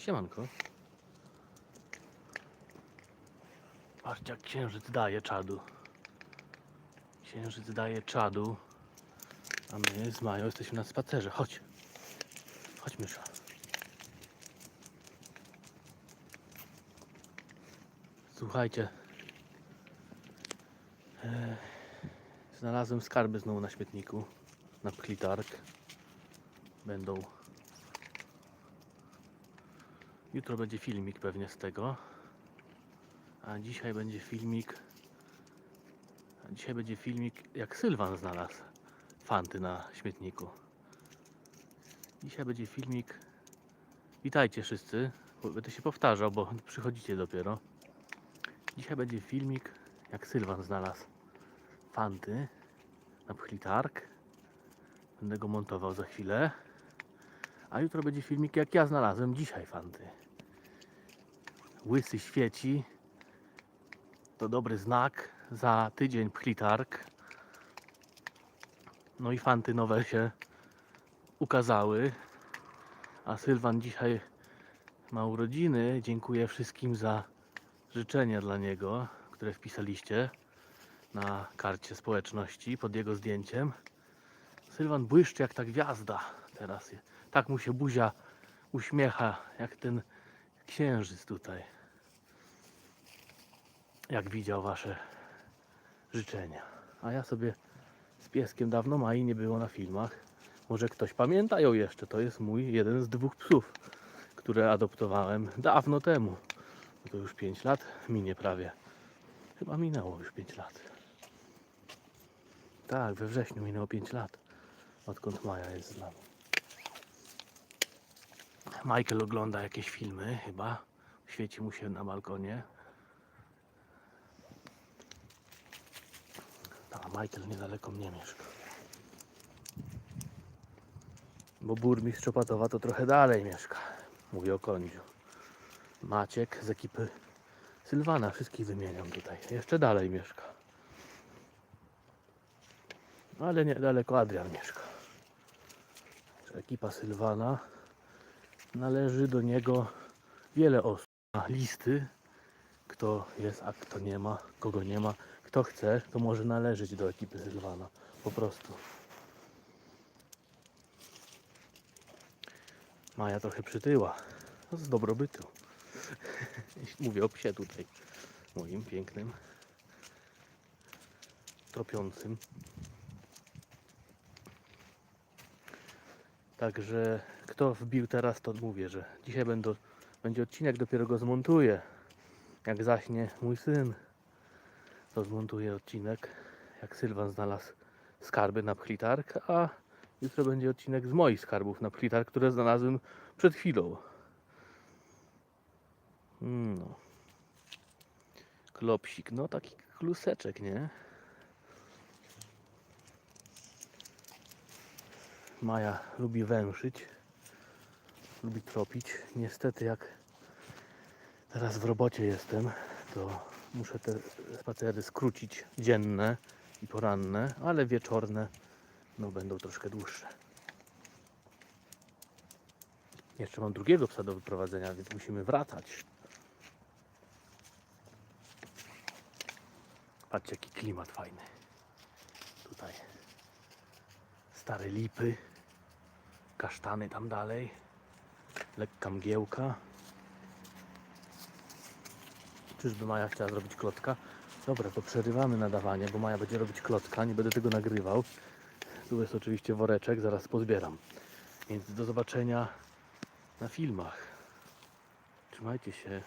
Siemanko. Patrzcie jak księżyc daje czadu. Księżyc daje czadu. A my z Mają jesteśmy na spacerze. Chodź. Chodź mysza. Słuchajcie. E, znalazłem skarby znowu na śmietniku. Na pchlitarg. Będą Jutro będzie filmik pewnie z tego. A dzisiaj będzie filmik. A dzisiaj będzie filmik, jak Sylwan znalazł fanty na śmietniku. Dzisiaj będzie filmik. Witajcie wszyscy. Będę się powtarzał, bo przychodzicie dopiero. Dzisiaj będzie filmik, jak Sylwan znalazł fanty na pchlitarg. Będę go montował za chwilę. A jutro będzie filmik, jak ja znalazłem dzisiaj fanty. Łysy świeci. To dobry znak. Za tydzień pchlitarg. No i fanty nowe się ukazały. A Sylwan dzisiaj ma urodziny. Dziękuję wszystkim za życzenia dla niego, które wpisaliście na karcie społeczności pod jego zdjęciem. Sylwan błyszczy jak ta gwiazda teraz. Tak mu się buzia uśmiecha, jak ten księżyc tutaj. Jak widział wasze życzenia. A ja sobie z pieskiem dawno Mai nie było na filmach. Może ktoś pamięta ją jeszcze. To jest mój jeden z dwóch psów, które adoptowałem dawno temu. To już 5 lat minie prawie. Chyba minęło już 5 lat. Tak, we wrześniu minęło 5 lat. Odkąd Maja jest z nami. Michael ogląda jakieś filmy chyba. Świeci mu się na balkonie. A Michael niedaleko mnie mieszka. Bo burmistrz Opatowa to trochę dalej mieszka. Mówię o Kądziu. Maciek z ekipy Sylwana. Wszystkich wymieniam tutaj. Jeszcze dalej mieszka. Ale niedaleko Adrian mieszka. Ekipa Sylwana należy do niego wiele osób. Ma listy, kto jest, a kto nie ma, kogo nie ma. Kto chce, to może należeć do ekipy Sylwana. Po prostu. Maja trochę przytyła. No, z dobrobytu. Mówię o psie tutaj. Moim pięknym. Tropiącym. Także kto wbił teraz, to mówię, że dzisiaj będą, będzie odcinek, dopiero go zmontuję. Jak zaśnie mój syn, to zmontuję odcinek, jak Sylwan znalazł skarby na pchlitarg, a jutro będzie odcinek z moich skarbów na pchlitarg, które znalazłem przed chwilą. Mm, No. Klopsik, no taki kluseczek, nie? Maja lubi węszyć, lubi tropić. Niestety, jak teraz w robocie jestem, to muszę te spacery skrócić dzienne i poranne, ale wieczorne no, będą troszkę dłuższe. Jeszcze mam drugiego psa do wyprowadzenia, więc musimy wracać. Patrzcie, jaki klimat fajny. Tutaj stare lipy, kasztany tam dalej, lekka mgiełka. Czyżby Maja chciała zrobić klotka? Dobra, to przerywamy nadawanie, bo Maja będzie robić klocka, nie będę tego nagrywał. Tu jest oczywiście woreczek, zaraz pozbieram. Więc do zobaczenia na filmach. Trzymajcie się.